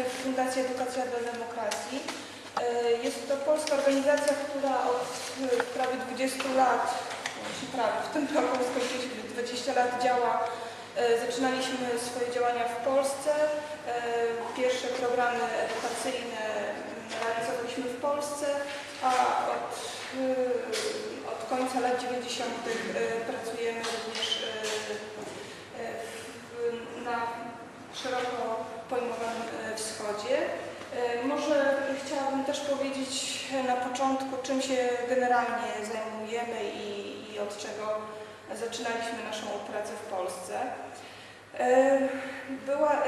Fundacji Edukacja dla Demokracji. E, Jest to polska organizacja, która od e, prawie 20 lat, prawie w tym roku skończyliśmy 20 lat działa. E, Zaczynaliśmy swoje działania w Polsce. Pierwsze programy edukacyjne realizowaliśmy w Polsce, a od, od końca lat 90. e, pracujemy również szeroko pojmowanym e, wschodzie. E, Może chciałabym też powiedzieć na początku, czym się generalnie zajmujemy i, i od czego zaczynaliśmy naszą pracę w Polsce. E, Była,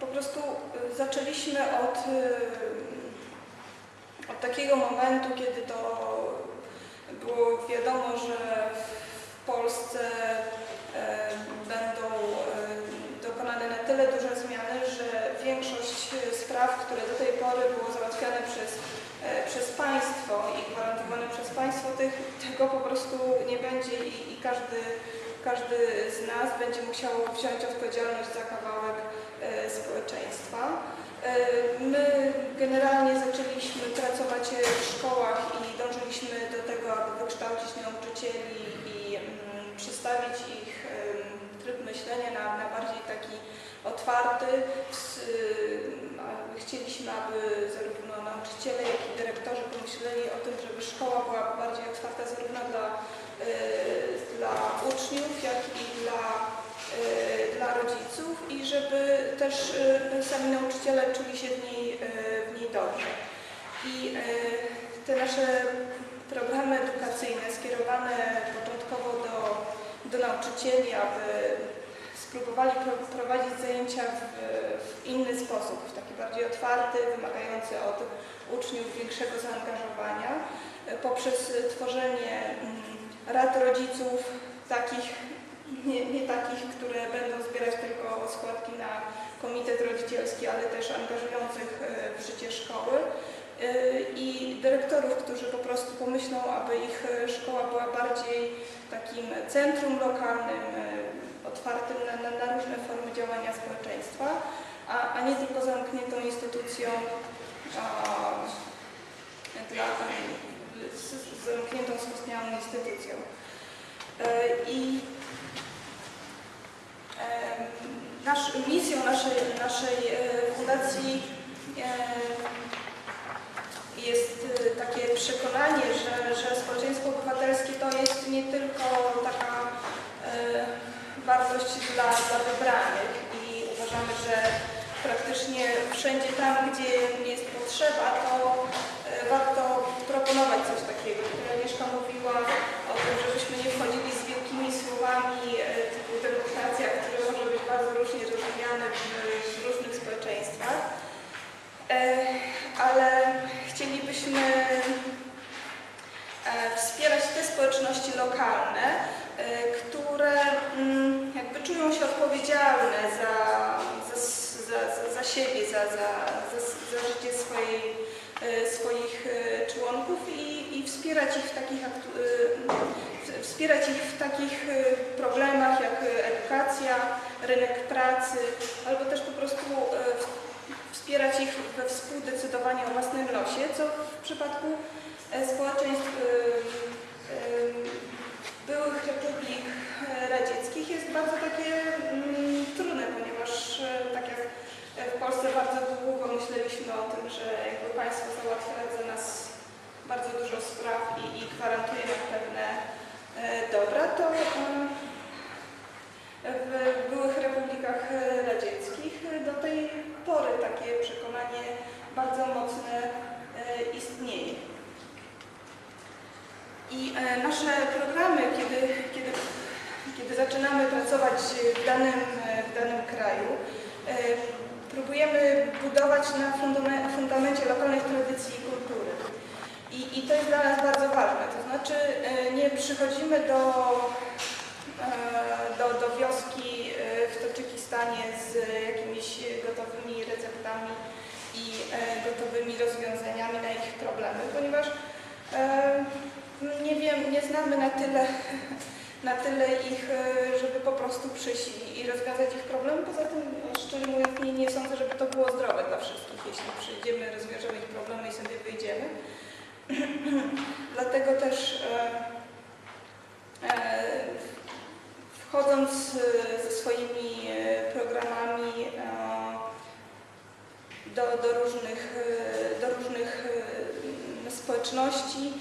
po prostu zaczęliśmy od, od takiego momentu, kiedy to było wiadomo, że w Polsce spraw, które do tej pory było załatwiane przez, e, przez państwo i gwarantowane przez państwo, tych, tego po prostu nie będzie i, i każdy, każdy z nas będzie musiał wziąć odpowiedzialność za kawałek e, społeczeństwa. E, My generalnie zaczęliśmy pracować w szkołach i dążyliśmy do tego, aby wykształcić nauczycieli i mm, przestawić ich tryb myślenia na, na bardziej taki otwarty. Chcieliśmy, aby zarówno nauczyciele, jak i dyrektorzy pomyśleli o tym, żeby szkoła była bardziej otwarta zarówno dla, y, dla uczniów, jak i dla, y, dla rodziców i żeby też y, sami nauczyciele czuli się w niej, w niej dobrze. I te nasze programy edukacyjne skierowane początkowo do, do nauczycieli, aby spróbowali pro- prowadzić zajęcia w, w inny sposób, w taki bardziej otwarty, wymagający od uczniów większego zaangażowania, poprzez tworzenie mm, rad rodziców, takich, nie, nie takich, które będą zbierać tylko składki na komitet rodzicielski, ale też angażujących y, w życie szkoły. Y, i dyrektorów, którzy po prostu pomyślą, aby ich y, szkoła była bardziej takim centrum lokalnym, otwartym na, na, na różne formy działania społeczeństwa, a, a nie tylko zamkniętą instytucją a, dla, z, zamkniętą, skostniałą instytucją. Y, I nasz, misją naszej, naszej e, fundacji e, jest e, takie przekonanie, że, że społeczeństwo obywatelskie to jest nie tylko taka e, wartość dla, dla wybranych i uważamy, że praktycznie wszędzie tam, gdzie jest potrzeba, to e, warto proponować coś takiego. Agnieszka mówiła o tym, żebyśmy nie wchodzili z wielkimi słowami e, typu demokracja, które może być bardzo różnie rozumiane w, różnych społeczeństwach. E, Ale chcielibyśmy wspierać te społeczności lokalne, które mm, jakby czują się odpowiedzialne za, za, za, za, siebie, za, za, za, za życie swojej, e, swoich e, członków i, i wspierać ich w takich e, wspierać ich w takich problemach jak edukacja, rynek pracy, albo też po prostu wspierać ich we współdecydowaniu o własnym losie, co w przypadku społeczeństw e, e, byłych republik e, radzieckich jest bardzo takie mm, trudne, ponieważ e, tak jak e, w Polsce bardzo długo myśleliśmy o tym, że jakby państwo załatwia za nas bardzo dużo spraw i, i gwarantuje nam pewne e, dobra, to e, w byłych republikach e, radzieckich e, do tej pory takie przekonanie bardzo mocne istnieje. I nasze programy, kiedy, kiedy, kiedy zaczynamy pracować w danym, w danym kraju, próbujemy budować na fundame- fundamencie lokalnych tradycji i kultury. I, I to jest dla nas bardzo ważne. To znaczy e, nie przychodzimy do, e, do, do wioski e, w Tadżykistanie z jakimiś gotowymi receptami i gotowymi rozwiązaniami na ich problemy, ponieważ nie wiem, nie znamy na tyle, na tyle ich, żeby po prostu przyjść i- rozwiązać ich problem. Poza tym, szczerze mówiąc, nie nie sądzę, żeby to było zdrowe dla wszystkich, jeśli przyjdziemy, rozwiążemy ich problemy i sobie wyjdziemy. Dlatego też e, e, wchodząc e, ze swoimi programami do, do różnych, do różnych społeczności,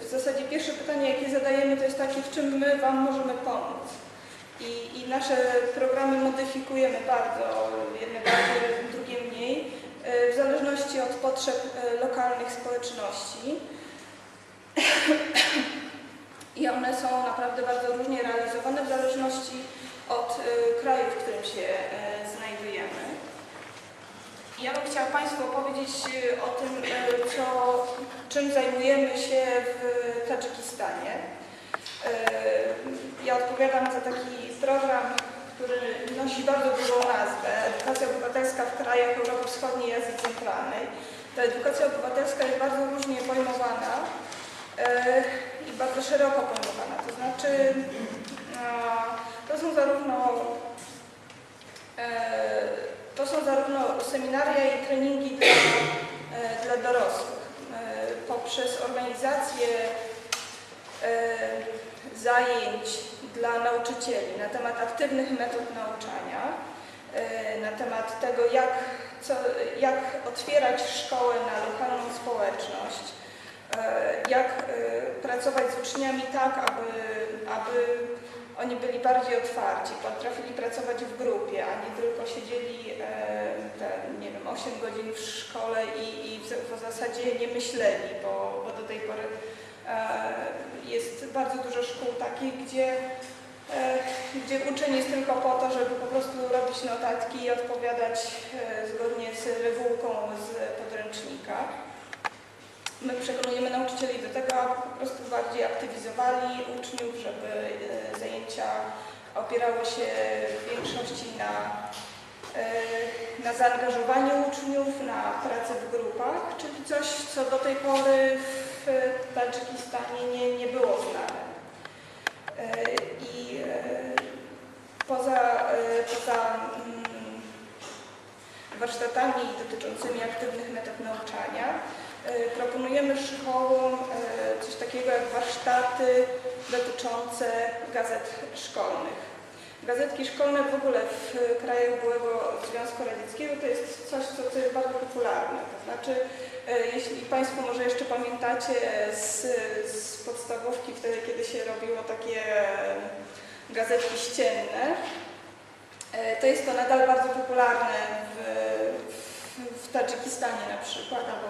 w zasadzie pierwsze pytanie, jakie zadajemy, to jest takie, w czym my Wam możemy pomóc. I, I nasze programy modyfikujemy bardzo, jedne bardziej, drugie mniej, e, w zależności od potrzeb e, lokalnych społeczności. I one są naprawdę bardzo różnie realizowane w zależności od e, kraju, w którym się e, znajdujemy. Ja bym chciała Państwu opowiedzieć o tym, co, czym zajmujemy się w Tadżykistanie. Ja odpowiadam za taki program, który nosi bardzo dużą nazwę Edukacja obywatelska w krajach Europy Wschodniej i Azji Centralnej. Ta edukacja obywatelska jest bardzo różnie pojmowana e, i bardzo szeroko pojmowana. To znaczy, to są zarówno e, to są zarówno seminaria i treningi dla, e, dla dorosłych poprzez organizację zajęć dla nauczycieli na temat aktywnych metod nauczania, na temat tego, jak, co, jak otwierać szkołę na lokalną społeczność, e, jak e, pracować z uczniami tak, aby, aby oni byli bardziej otwarci, potrafili pracować w grupie, a nie tylko siedzieli e, te, nie wiem, 8 godzin w szkole i, i w, zasadzie nie myśleli, bo, bo do tej pory jest bardzo dużo szkół takich, gdzie, gdzie uczeń jest tylko po to, żeby po prostu robić notatki i odpowiadać e, zgodnie z regułką z podręcznika. My przekonujemy nauczycieli do tego, aby po prostu bardziej aktywizowali uczniów, żeby e, zajęcia opierały się w większości na, e, na zaangażowaniu uczniów, na pracę w grupach, czyli coś, co do tej pory w Tadżykistanie nie, nie było znane. E, I e, poza, e, poza mm, warsztatami dotyczącymi aktywnych metod nauczania, proponujemy szkołom coś takiego jak warsztaty dotyczące gazet szkolnych. Gazetki szkolne w ogóle w krajach byłego Związku Radzieckiego to jest coś, co jest bardzo popularne. To znaczy, e, jeśli Państwo może jeszcze pamiętacie z, z podstawówki, wtedy kiedy się robiło takie gazetki ścienne, e, to jest to nadal bardzo popularne w, w, w Tadżykistanie na przykład albo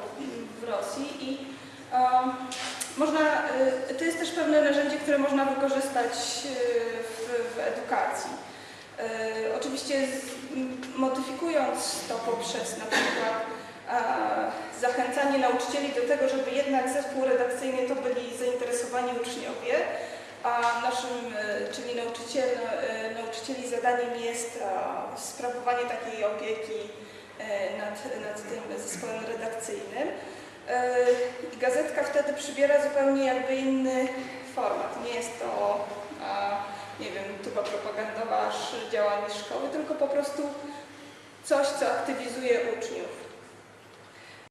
w Rosji i um, można, e, to jest też pewne narzędzie, które można wykorzystać e, w, w edukacji. E, Oczywiście modyfikując to poprzez na przykład zachęcanie nauczycieli do tego, żeby jednak zespół redakcyjny to byli zainteresowani uczniowie, a naszym, czyli nauczyciel, nauczycieli zadaniem jest sprawowanie takiej opieki nad, nad tym zespołem redakcyjnym. E, I gazetka wtedy przybiera zupełnie jakby inny format. Nie jest to, nie wiem, tuba propagandowa działanie szkoły, tylko po prostu coś, co aktywizuje uczniów.